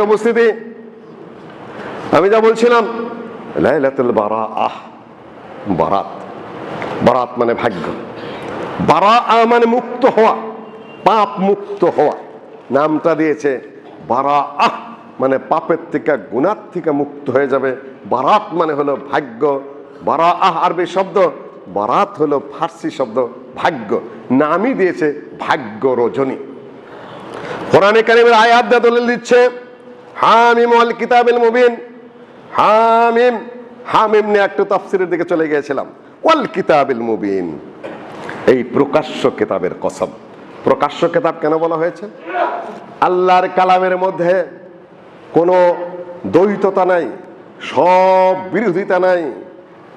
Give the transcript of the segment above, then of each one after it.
উপস্থিতি। আমি যা বলছিলাম বারাত। বারাত মানে ভাগ্য। বারা আহ মানে মুক্ত হওয়া, পাপ মুক্ত হওয়া। নামটা দিয়েছে বারা আহ মানে পাপের থেকে গুণার থেকে মুক্ত হয়ে যাবে। বারাত মানে হলো ভাগ্য। বারা আহ আরবি শব্দ, বারাত হলো ফার্সি শব্দ, ভাগ্য। নামই দিয়েছে ভাগ্য রজনী কোরআনে কারিমের আয়াত দলিল দিচ্ছে হামিম ওয়াল কিতাবিল মুবিন। হামিম হামিম নিয়ে একটু তাফসিরের দিকে চলে গিয়েছিলাম। ওয়াল কিতাবিল মুবিন। এই প্রকাশ্য কিতাবের কসম। প্রকাশ্য কিতাব কেন বলা হয়েছে? আল্লাহর কালামের মধ্যে কোনো দ্বৈততা নাই, সব বিরোধিতা নাই,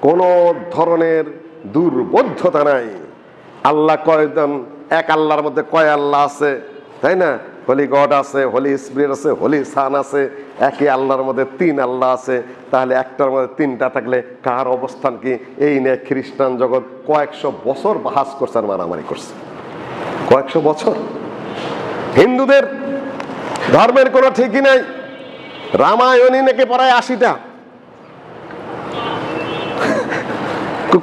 কোনো ধরনের দুর্বোধ্যতা নাই। আল্লাহ কয়জন? এক আল্লাহর মধ্যে কয় আল্লাহ আছে, তাই না? হোলি গড আছে হোলি স্পিরিট আছে হোলি সান আছে, একই আল্লাহর মধ্যে তিন আল্লাহ আছে। তাহলে একটার মধ্যে তিনটা থাকলে কার অবস্থান কি? এই নিয়ে খ্রিস্টান জগৎ কয়েকশো বছর বাহাস করছে আর মারামারি করছে। কয়েকশো বছর? হিন্দুদের ধর্মের কোনো ঠিকই নাই। রামায়ণই নাকি পড়ায় আশিটা।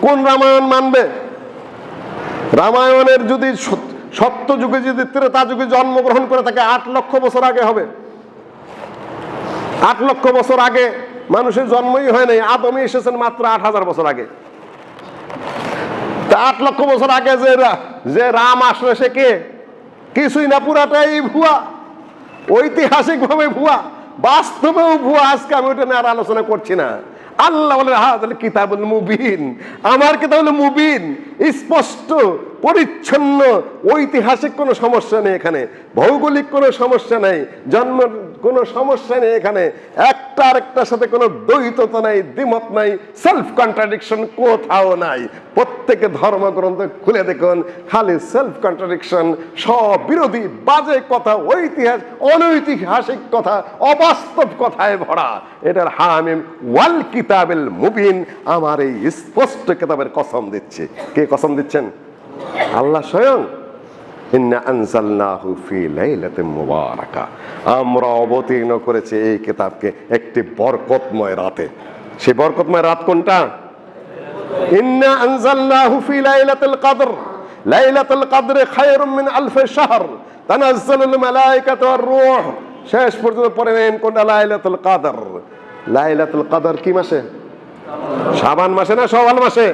কোন রামায়ণ মানবে? রামায়ণের যদি সত্য যুগে যদি ত্রেতা যুগে জন্মগ্রহণ করে থাকে, আট লক্ষ বছর আগে হবে। আট লক্ষ বছর আগে মানুষের জন্মই হয় নাই আদমই এসেছেন মাত্র আট হাজার বছর আগে। আট লক্ষ বছর আগে যে যে রাম আসলো সে কে? কিছুই না পুরাটাই ভুয়া। ঐতিহাসিক ভাবে ভুয়া, বাস্তবেও ভুয়া। আজকে আমি ওটা নিয়ে আর আলোচনা করছি না। আল্লাহ বলে, হা কিতাবুল মুবিন। আমার কিতাব মুবিন স্পষ্ট। পরিচ্ছন্ন, ঐতিহাসিক কোনো সমস্যা নেই এখানে, ভৌগোলিক কোনো সমস্যা নেই, জন্ম, কোনো সমস্যা নেই এখানে, একটা আরেকটার সাথে কোনো দ্বৈততা নাই, দ্বিমত নাই সেলফ কন্ট্রাডিকশন কোথাও নাই। প্রত্যেকে ধর্মগ্রন্থ খুলে দেখুন, খালি সেলফ কন্ট্রাডিকশন সব বিরোধী বাজে কথা, ঐতিহাস, অনৈতিহাসিক কথা, অবাস্তব কথায় ভরা। এটার হামিম ওয়াল কিতাবেল মুবিন, আমার এই স্পষ্ট কিতাবের কসম দিচ্ছে। কে কসম দিচ্ছেন? আল্লাহ স্বয়ং আমরা অবতীর্ণ করেছি এই কিতাবকে একটি বরকতময় রাতে। সেই বরকতময় রাত কোনটা? ইন্না আলফ শাহর। শেষ পর্যন্ত পড়ে নেন কোনটা? লাইলাতুল কদর। লাইলাতুল কি মাসে? শাবান মাসে না শাওয়াল মাসে?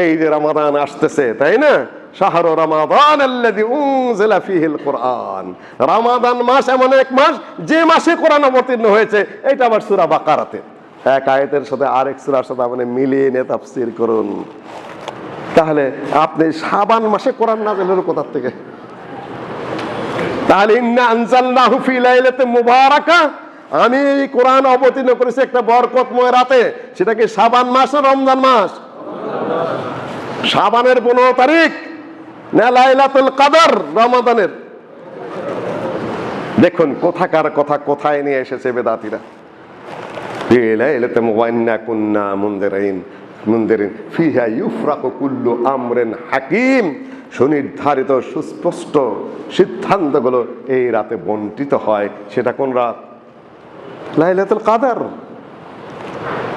এই যে রমাদান আসতেছে, তাই না? শাহর রমাদান উনজিলা ফীহিল কুরআন। রমাদান মাস এমন এক মাস, যে মাসে কোরআন অবতীর্ণ হয়েছে এটা আবার সূরা বাকারাতে। এক আয়াতের সাথে আরেক সূরার সাথে আপনি মিলিয়ে নিয়ে তাফসীর করুন। তাহলে আপনি শাবান মাসে কোরআন নাযিল হলো কোথা থেকে? তাহলে ইন্না আনজালনাহু ফি লাইলাতিন মুবারাকা। আমি কোরআন অবতীর্ণ করেছি একটা বরকতময় রাতে সেটা কি শাবান মাস রমজান মাস? শাবানের পনেরো তারিখ কাদর, রমাদানের। দেখুন, কোথাকার কথা কোথায় নিয়ে এসেছে বেদাতিরা। হাকিম। সুনির্ধারিত সুস্পষ্ট সিদ্ধান্তগুলো এই রাতে বন্টিত হয়। সেটা কোন রাত? লাইলাতুল কাদার।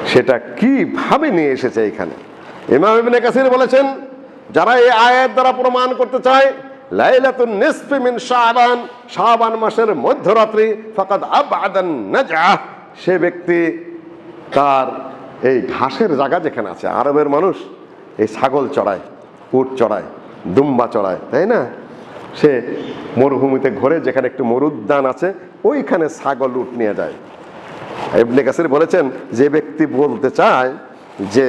সেটা কীভাবে নিয়ে এসেছে এখানে ইমাম ইবনে কাসির বলেছেন, যারা এই আয়াত দ্বারা প্রমাণ করতে চায়, লাইলাতুন নিসফি মিন শাবান শাবান মাসের মধ্যরাত্রি, ফাকাদ আবাদান নাজআহ সে ব্যক্তি তার এই ঘাসের জায়গা যেখানে আছে, আরবের মানুষ এই ছাগল চড়ায়, উট চড়ায়, দুম্বা চড়ায়, তাই না? সে মরুভূমিতে ঘোরে, যেখানে একটু মরুদ্যান আছে, ওইখানে ছাগল উট নিয়ে যায়। ইবনে কাসির বলেছেন, যে ব্যক্তি বলতে চায় যে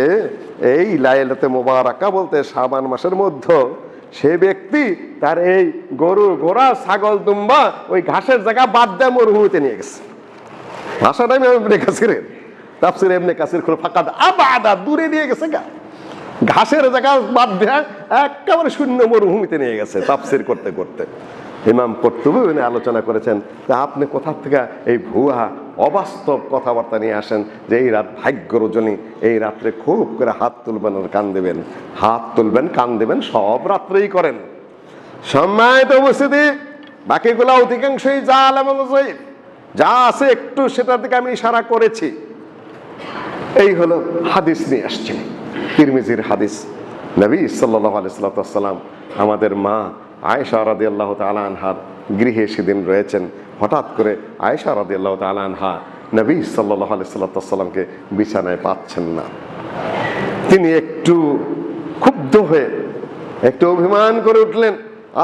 এই লাইলাতে মোবারকা বলতে শাবান মাসের মধ্যে সে ব্যক্তি তার এই গরু, ঘোড়া, ছাগল, দুম্বা ওই ঘাসের জায়গা বাদ দেয় মরুভূমিতে নিয়ে গেছে। ভাষাটাই আমি ইবনে কাসিরের। তাফসির ইবনে কাসির খুলে ফাঁকা আবাদা দূরে নিয়ে গেছে গা। ঘাসের জায়গা বাদ দেয় একেবারে শূন্য মরুভূমিতে নিয়ে গেছে তাফসির করতে করতে। ইমাম কর্তুবী উনি আলোচনা করেছেন যে আপনি কোথা থেকে এই ভুয়া, অবাস্তব কথাবার্তা নিয়ে আসেন যে এই রাত ভাগ্য রজনী, এই রাত্রে খুব করে হাত তুলবেন আর কান দেবেন? হাত তুলবেন, কান দেবেন, সব রাত্রেই করেন। সম্মানিত উপস্থিতি, বাকিগুলো অধিকাংশই জাল এবং যা আছে একটু সেটার দিকে আমি ইশারা করেছি। এই হলো হাদিস নিয়ে আসছে। তিরমিজির হাদিস। নবী সাল্লাহ আলাইসাল্লাম আমাদের মা আয়েশা রাদি আল্লাহ আনহার গৃহে সেদিন রয়েছেন। হঠাৎ করে আয়েশা রাদি আল্লাহ আনহা নবী সাল্লাহ আলাইসাল্লামকে বিছানায় পাচ্ছেন না। তিনি একটু ক্ষুব্ধ হয়ে একটু অভিমান করে উঠলেন,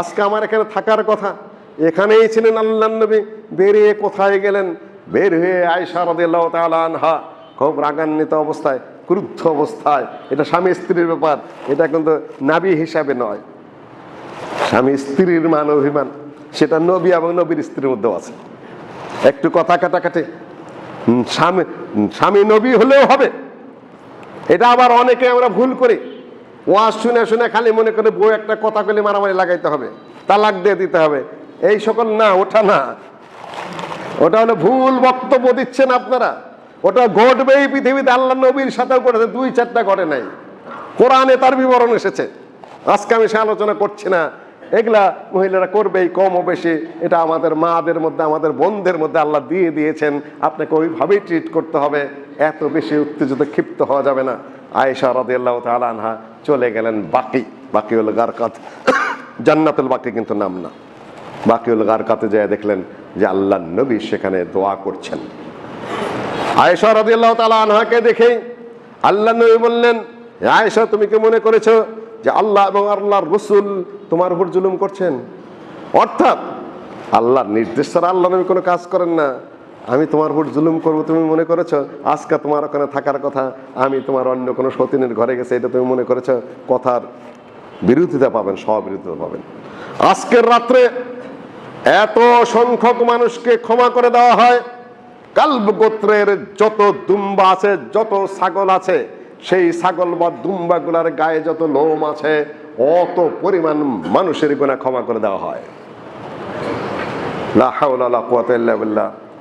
আজকে আমার এখানে থাকার কথা। এখানেই ছিলেন আল্লাহ নবী। বেরিয়ে কোথায় গেলেন? বের হয়ে আয়সা রদিল্লাহ আনহা খুব রাগান্বিত অবস্থায়, ক্রুদ্ধ অবস্থায়, এটা স্বামী স্ত্রীর ব্যাপার। এটা কিন্তু নাবি হিসাবে নয়। স্বামী স্ত্রীর মান, অভিমান, সেটা নবী এবং নবীর স্ত্রীর মধ্যেও আছে। একটু কথা কাটাকাটি। স্বামী স্বামী নবী হলেও হবে। এটা আবার অনেকে আমরা ভুল করি। ওয়াজ শুনে শুনে খালি মনে করে বউ একটা কথা কলে মারামারি লাগাইতে হবে, তালাক দিয়ে দিতে হবে। এই সকল না, ওটা না। ওটা হলো ভুল বক্তব্য দিচ্ছেন আপনারা। ওটা ঘটবেই পৃথিবীতে আল্লাহ নবীর সাথেও করেছে দুই চারটা ঘটে নাই। কোরআনে তার বিবরণ এসেছে। আজকে আমি সে আলোচনা করছি না। এগুলা মহিলারা করবেই কম বেশি। এটা আমাদের মাদের মধ্যে, আমাদের বোনদের মধ্যে আল্লাহ দিয়ে দিয়েছেন। আপনাকে ওইভাবেই ট্রিট করতে হবে। এত বেশি উত্তেজিত, ক্ষিপ্ত হওয়া যাবে না। আয়েশা রাদিয়াল্লাহু তাআলা আনহা চলে গেলেন বাকি বাকি হলো গারকাত। জান্নাতুল বাকি কিন্তু নাম না। বাকি বাকিউল গারকাতে যেয়ে দেখলেন যে আল্লাহ নবী সেখানে দোয়া করছেন। আয়েশা রাদিয়াল্লাহু তাআলা আনহাকে দেখেই আল্লাহ নবী বললেন, আয়েশা, তুমি কি মনে করেছ যে আল্লাহ এবং আল্লাহর রসুল তোমার উপর জুলুম করছেন। অর্থাৎ আল্লাহর নির্দেশ ছাড়া আল্লাহ নবী কোনো কাজ করেন না। আমি তোমার উপর জুলুম করব, তুমি মনে করেছ? আজকে তোমার ওখানে থাকার কথা, আমি তোমার অন্য কোনো সতীনের ঘরে গেছে, এটা তুমি মনে করেছ? কথার বিরোধিতা পাবেন স্ববিরোধিতা পাবেন। আজকের রাত্রে এত সংখ্যক মানুষকে ক্ষমা করে দেওয়া হয়। কাল্ব গোত্রের যত দুম্বা আছে, যত ছাগল আছে সেই ছাগল বা দুম্বাগুলার গায়ে যত লোম আছে, অত পরিমাণ মানুষের গুণা ক্ষমা করে দেওয়া হয়।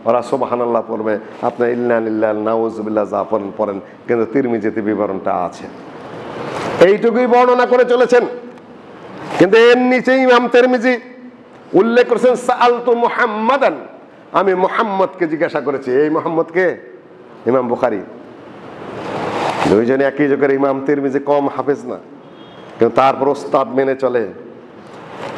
ওরা সুবহানাল্লাহ পড়বে যা পড়েন কিন্তু বিবরণটা আছে। এইটুকুই বর্ণনা করে চলেছেন। কিন্তু এর ইমাম তেরমিজি উল্লেখ করেছেন আমি মোহাম্মদকে জিজ্ঞাসা করেছি, এই মোহাম্মদকে ইমাম বুখারি। দুইজনে একই যুগের ইমাম তিরমিজি কম হাফেজ না। কিন্তু তারপর ওস্তাদ মেনে চলে।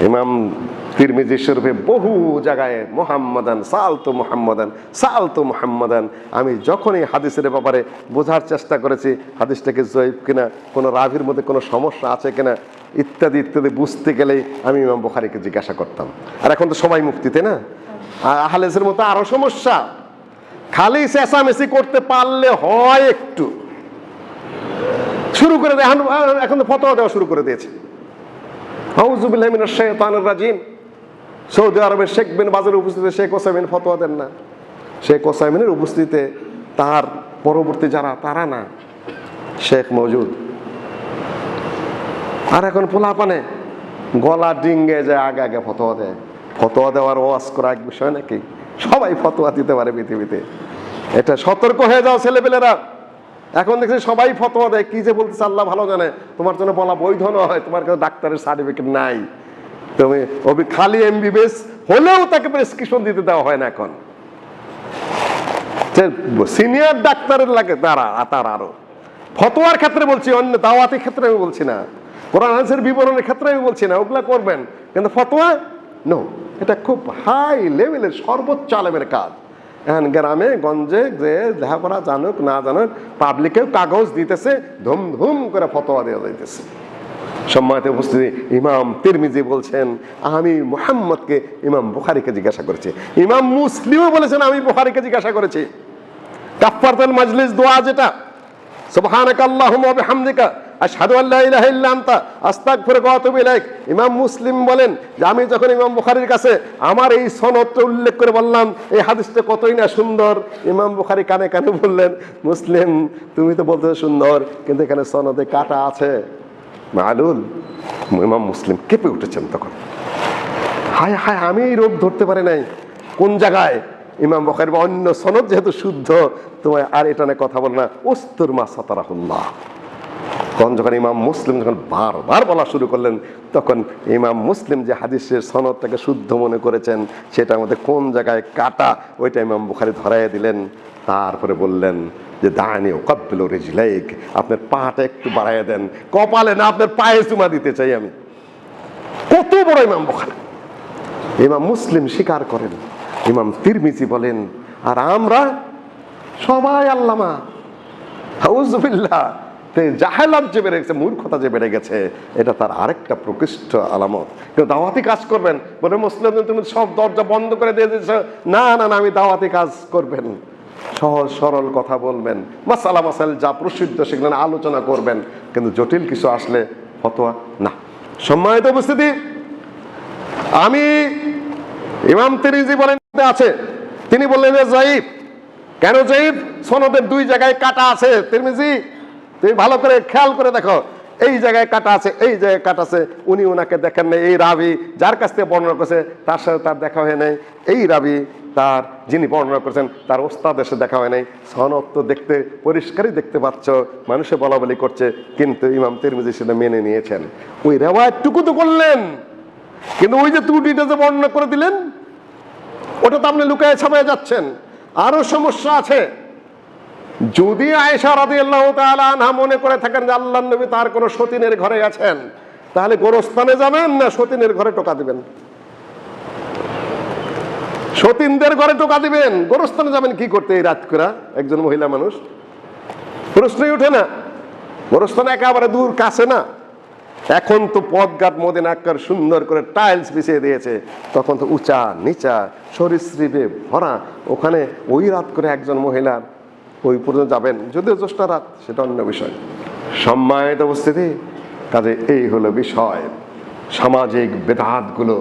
ইমাম তিরমিজি শরীফে বহু জায়গায় মোহাম্মদান, সালতু মোহাম্মদান সালতু মোহাম্মদান। আমি যখনই হাদিসের ব্যাপারে বোঝার চেষ্টা করেছি, হাদিসটাকে জয়ীব কিনা, কোনো রাভির মধ্যে কোনো সমস্যা আছে কিনা, ইত্যাদি ইত্যাদি বুঝতে গেলেই আমি ইমাম বুখারিকে জিজ্ঞাসা করতাম। আর এখন তো সবাই মুক্তিতে না? আর আহলেসের মতো আরও সমস্যা। খালি চেঁচামেচি করতে পারলে হয় একটু। শুরু করে দেয়। এখন তো ফতোয়া দেওয়া শুরু করে দিয়েছে। হাউজুবিল্লাহ মিনাশ শাইতানির রাজিম। সৌদি আরবের শেখ বিন বাজারের উপস্থিতিতে শেখ ওসাইমিন ফতোয়া দেন না। শেখ ওসাইমিনের উপস্থিতিতে তার পরবর্তী যারা, তারা না, শেখ মজুদ আর এখন পোলাপানে গলা ডিঙ্গে যায়, আগে আগে ফতোয়া দেয়। ফতোয়া দেওয়ার ওয়াজ করা এক বিষয় নাকি? সবাই ফতোয়া দিতে পারে পৃথিবীতে। এটা সতর্ক হয়ে যাও ছেলেপেলেরা। এখন দেখছি সবাই ফতোয়া দেয়, কি যে বলতেছে আল্লাহ ভালো জানে। তোমার জন্য বলা বৈধ নয়, তোমার কাছে ডাক্তারের সার্টিফিকেট নাই। তুমি অভি খালি এমবিবিএস হলেও তাকে প্রেসক্রিপশন দিতে দেওয়া হয় না এখন। সিনিয়র ডাক্তারের লাগে তারা তার আরও। ফতোয়ার ক্ষেত্রে বলছি, অন্য দাওয়াতের ক্ষেত্রে আমি বলছি না। কোরআন হাদিসের বিবরণের ক্ষেত্রে আমি বলছি না, ওগুলা করবেন। কিন্তু ফতোয়া নো এটা খুব হাই লেভেলের সর্বোচ্চ আলেমের কাজ। এখন গ্রামে, গঞ্জে, যে লেখাপড়া জানুক, না জানুক, পাবলিকেও কাগজ দিতেছে ধুম ধুম করে ফতোয়া দেওয়া যাইতেছে। সম্মানিত উপস্থিতি, ইমাম তিরমিজি বলছেন, আমি মোহাম্মদকে ইমাম বুখারিকে জিজ্ঞাসা করেছি। ইমাম মুসলিমও বলেছেন, আমি বুখারিকে জিজ্ঞাসা করেছি। কাফফারতুল মাজলিস দোয়া যেটা সুবহানাক আল্লাহুম্মা ওয়া বিহামদিকা আশহাদু আল্লা ইলাহা ইল্লা আনতা আস্তাগফিরুকা ওয়া আতুবু ইলাইক। ইমাম মুসলিম বলেন যে আমি যখন ইমাম বুখারির কাছে আমার এই সনদটা উল্লেখ করে বললাম, এই হাদিসটা কতই না সুন্দর। ইমাম বুখারি কানে কানে বললেন, মুসলিম, তুমি তো বলতে সুন্দর, কিন্তু এখানে সনদে কাটা আছে। মালুল, ইমাম মুসলিম কেঁপে উঠেছেন তখন। হায় হায়, আমি এই রোগ ধরতে পারি নাই। কোন জায়গায়? ইমাম বখারি বা অন্য সনদ যেহেতু শুদ্ধ, তোমায় আর এটা নিয়ে কথা বল না। ওস্তুর মা সাতারাহুল্লাহ। তখন যখন ইমাম মুসলিম যখন বারবার বলা শুরু করলেন, তখন ইমাম মুসলিম যে হাদিসের সনদটাকে শুদ্ধ মনে করেছেন, সেটার মধ্যে কোন জায়গায় কাটা, ওইটা ইমাম বুখারি ধরাইয়া দিলেন। তারপরে বললেন যে, দানি ও কব্বিল রেজলাইক, আপনার পাটা একটু বাড়াইয়া দেন। কপালে না, আপনার পায়ে চুমা দিতে চাই আমি। কত বড় ইমাম বুখারি। ইমাম মুসলিম স্বীকার করেন। ইমাম তিরমিজি বলেন, আর আমরা সবাই আল্লামা। হাউজুবিল্লাহ জাহেলাত যে বেড়ে গেছে, মূর্খতা যে বেড়ে গেছে, এটা তার আরেকটা প্রকৃষ্ট আলামত। কিন্তু দাওয়াতি কাজ করবেন, বলে মুসলিম তুমি সব দরজা বন্ধ করে দিয়ে দিয়েছ। না না না, আমি দাওয়াতি কাজ করবেন। সহজ, সরল কথা বলবেন। মাসালা মাসাল যা প্রসিদ্ধ সেগুলো আলোচনা করবেন, কিন্তু জটিল কিছু আসলে ফতোয়া না। সম্মানিত উপস্থিতি, আমি ইমাম তিরিজি বলেন, আছে। তিনি বললেন যে জয়ীফ কেন জয়ীফ সনদের দুই জায়গায় কাটা আছে। তিরমিজি তুমি ভালো করে খেয়াল করে দেখো। এই জায়গায় কাটা আছে, এই জায়গায় কাটা আছে। উনি ওনাকে দেখেন নাই। এই রাবি যার কাছ থেকে বর্ণনা করছে, তার সাথে তার দেখা হয় নাই। এই রাবি তার, যিনি বর্ণনা করেছেন, তার ওস্তাদের সাথে দেখা হয় নাই। সনদ তো দেখতে, পরিষ্কারই দেখতে পাচ্ছ। মানুষে বলা বলি করছে, কিন্তু ইমাম তিরমিজি সেটা মেনে নিয়েছেন। ওই রেওয়ায়তটুকু তো করলেন। কিন্তু ওই যে ত্রুটিটা যে বর্ণনা করে দিলেন, ওটা তো আপনি লুকায় ছাপায় যাচ্ছেন। আরও সমস্যা আছে। যদি আয়েশা রাদিয়াল্লাহু তাআলা আনহা মনে করে থাকেন যে আল্লাহ নবী তার কোনো সতীনের ঘরে আছেন, তাহলে গোরস্থানে যাবেন না সতীনের ঘরে টোকা দিবেন? সতীনদের ঘরে টোকা দিবেন। গোরস্থানে যাবেন কি করতে এই রাত করে? একজন মহিলা মানুষ? প্রশ্নই ওঠে না। গোরস্থান একেবারে দূর, কাছে না। এখন তো পথঘাট মদিনাক্কার সুন্দর করে টাইলস বিছিয়ে দিয়েছে। তখন তো উঁচা, নিচা, সরীসৃপে ভরা। ওখানে ওই রাত করে একজন মহিলার ওই পর্যন্ত যাবেন। যদিও জ্যৈষ্ঠা রাত, সেটা অন্য বিষয়। সম্মানিত উপস্থিতি, কাজে এই হলো বিষয়। সামাজিক বেদাতগুলো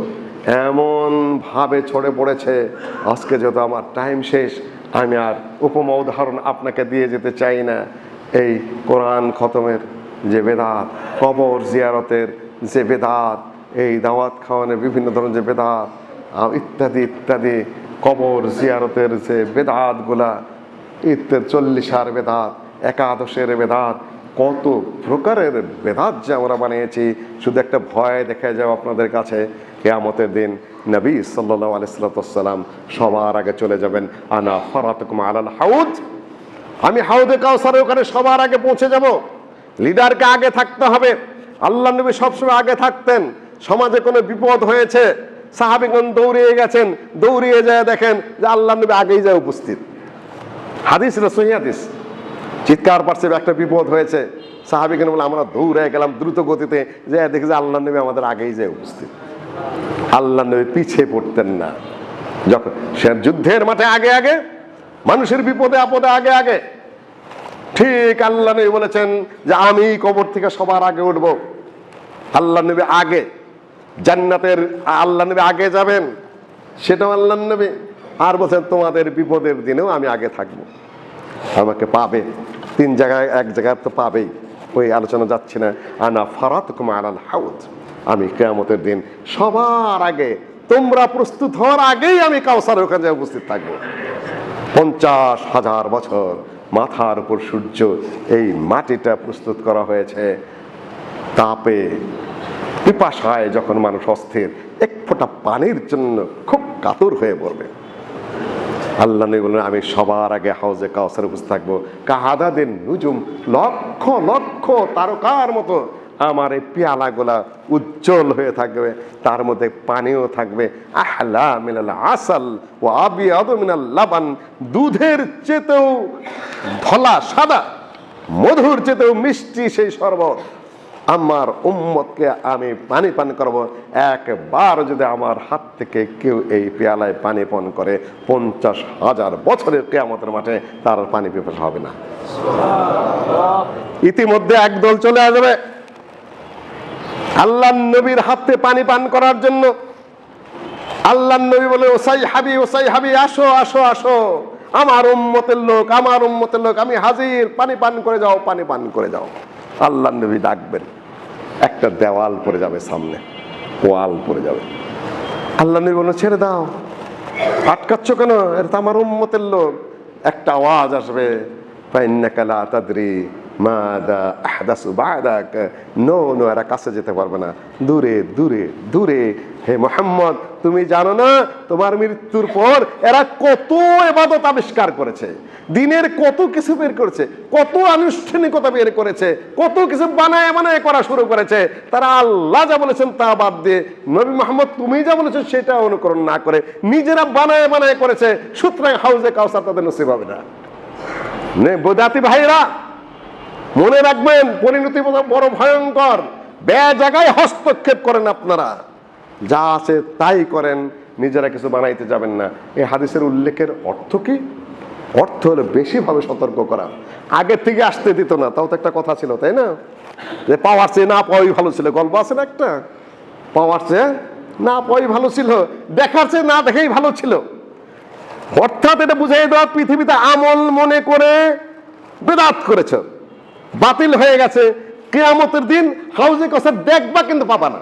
এমন ভাবে ছড়ে পড়েছে, আজকে যেহেতু আমার টাইম শেষ, আমি আর উপমা উদাহরণ আপনাকে দিয়ে যেতে চাই না। এই কোরআন খতমের যে বেদাত, কবর জিয়ারতের যে বেদাত, এই দাওয়াত খাওয়ানোর বিভিন্ন ধরনের যে বেদাত ইত্যাদি ইত্যাদি, কবর জিয়ারতের যে বেদাতগুলা চল্লিশার বেদাত, একাদশের বেদাত, কত প্রকারের বেদাত যে আমরা বানিয়েছি, শুধু একটা ভয় দেখে যাও আপনাদের কাছে। কেয়ামতের দিন নবী সাল্লাহ আলিয়াল্লাম সবার আগে চলে যাবেন, আনা ফরাতকুম আলাল হাউদ। আমি হাউদে কাউসারে ওখানে সবার আগে পৌঁছে যাব। লিডারকে আগে থাকতে হবে। আল্লাহ নবী সবসময় আগে থাকতেন। সমাজে কোনো বিপদ হয়েছে, সাহাবিগণ দৌড়িয়ে গেছেন, দৌড়িয়ে যায় দেখেন যে আল্লাহ নবী আগেই যায় উপস্থিত। হাদিস না সহি হাদিস? চিৎকার পারছে একটা বিপদ হয়েছে। সাহাবিগণ বলে আমরা দৌড়ে গেলাম দ্রুত গতিতে। যে দেখি যে আল্লাহ নবী আমাদের আগেই যায় উপস্থিত। আল্লাহ নবী পিছিয়ে পড়তেন না। যখন সে যুদ্ধের মাঠে আগে আগে, মানুষের বিপদে, আপদে আগে আগে, ঠিক আল্লাহ নবী বলেছেন যে আমি কবর থেকে সবার আগে উঠব। আল্লাহ নবী আগে, জান্নাতের আল্লাহ নবী আগে যাবেন। সেটাও আল্লাহ নবী। আর বলছেন তোমাদের বিপদের দিনেও আমি আগে থাকব। আমাকে পাবে। তিন জায়গায়, এক জায়গায় তো পাবেই। ওই আলোচনা যাচ্ছে না। আনা ফারাত কুমার আল হাউদ। আমি কেয়ামতের দিন সবার আগে, তোমরা প্রস্তুত হওয়ার আগেই আমি কাউসার ওখানে উপস্থিত থাকব। পঞ্চাশ হাজার বছর মাথার উপর সূর্য এই মাটিটা প্রস্তুত করা হয়েছে। তাপে, পিপাসায় যখন মানুষ অস্থির, এক ফোঁটা পানির জন্য খুব কাতর হয়ে পড়বে। আল্লাহ নবী বললেন, আমি সবার আগে হাউজে কাউসারে উপস্থিত থাকব। কাহাদাদের নুজুম লক্ষ লক্ষ তারকার মতো আমার এই পেয়ালাগুলা উজ্জ্বল হয়ে থাকবে, তার মধ্যে পানিও থাকবে। আহলা মিনাল আসাল ও আবি মিনাল লাবান, দুধের চেতেও ধলা সাদা, মধুর চেতেও মিষ্টি সেই শরবত। আমার উম্মতকে আমি পানি পান করব। একবার যদি আমার হাত থেকে কেউ এই পেয়ালায় পানি পান করে পঞ্চাশ হাজার বছরের কেয়ামতের মাঠে তার পানি পিপাসা হবে না। ইতিমধ্যে একদল চলে আসবে। আল্লাহ নবীর হাতে পানি পান করার জন্য। আল্লাহ নবী বলে ওসাই হাবি ওসাই হাবি আসো আসো আসো। আমার উম্মতের লোক আমার উম্মতের লোক আমি হাজির। পানি পান করে যাও পানি পান করে যাও। আল্লাহ নবী ডাকবেন। একটা দেওয়াল পড়ে যাবে সামনে, ওয়াল পড়ে যাবে। আল্লাহ নবী বলল, ছেড়ে দাও। আটকাচ্ছ কেন? এটা তো আমার উম্মতের লোক। একটা আওয়াজ আসবে, ফাইন্নাকা লা তাদরি মাদা আহদাসু বাদাক। নো নো, এরা কাছে যেতে পারবে না। দূরে দূরে দূরে। হে মোহাম্মদ, তুমি জানো না তোমার মৃত্যুর পর এরা কত এবাদত আবিষ্কার করেছে? দিনের কত কিছু বের করেছে, কত আনুষ্ঠানিকতা বের করেছে, কত কিছু বানায় বানায় করা শুরু করেছে, তারা আল্লাহ যা বলেছেন তা বাদ দিয়ে নবী মোহাম্মদ তুমি যা বলেছ সেটা অনুকরণ না করে নিজেরা বানায় বানায় করেছে, সুতরাং হাউজে কাউসার তাদের নসিব হবে না। নে বোদাতি ভাইরা, মনে রাখবেন, পরিণতি বড় ভয়ঙ্কর বে জায়গায় হস্তক্ষেপ করেন আপনারা। যা আছে তাই করেন, নিজেরা কিছু বানাইতে যাবেন না। এই হাদিসের উল্লেখের অর্থ কি? অর্থ হলো বেশিভাবে সতর্ক করা। আগের থেকে আসতে দিত না, তাও তো একটা কথা ছিল, তাই না? যে পাওয়ার চেয়ে না পাওয়াই ভালো ছিল, গল্প আছে না একটা? পাওয়ার চেয়ে না পাওয়াই ভালো ছিল, দেখার চেয়ে না দেখেই ভালো ছিল। অর্থাৎ এটা বুঝাই দেওয়া পৃথিবীতে আমল মনে করে বেদাত করেছ। বাতিল হয়ে গেছে। কেয়ামতের দিন হাউজে কসে দেখবা কিন্তু পাবা না।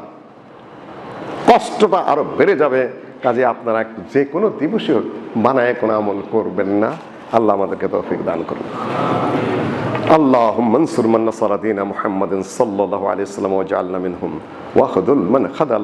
কষ্টটা আরও বেড়ে যাবে। কাজে আপনারা যে কোনো দিবসে মানায় কোনো আমল করবেন না। আল্লাহ আমাদেরকে তৌফিক দান করুন। আল্লাহ মনসুর মন্না সালাদিনা মোহাম্মদ সাল্লাহ আলিয়া ওয়াহদুল মন খাদালা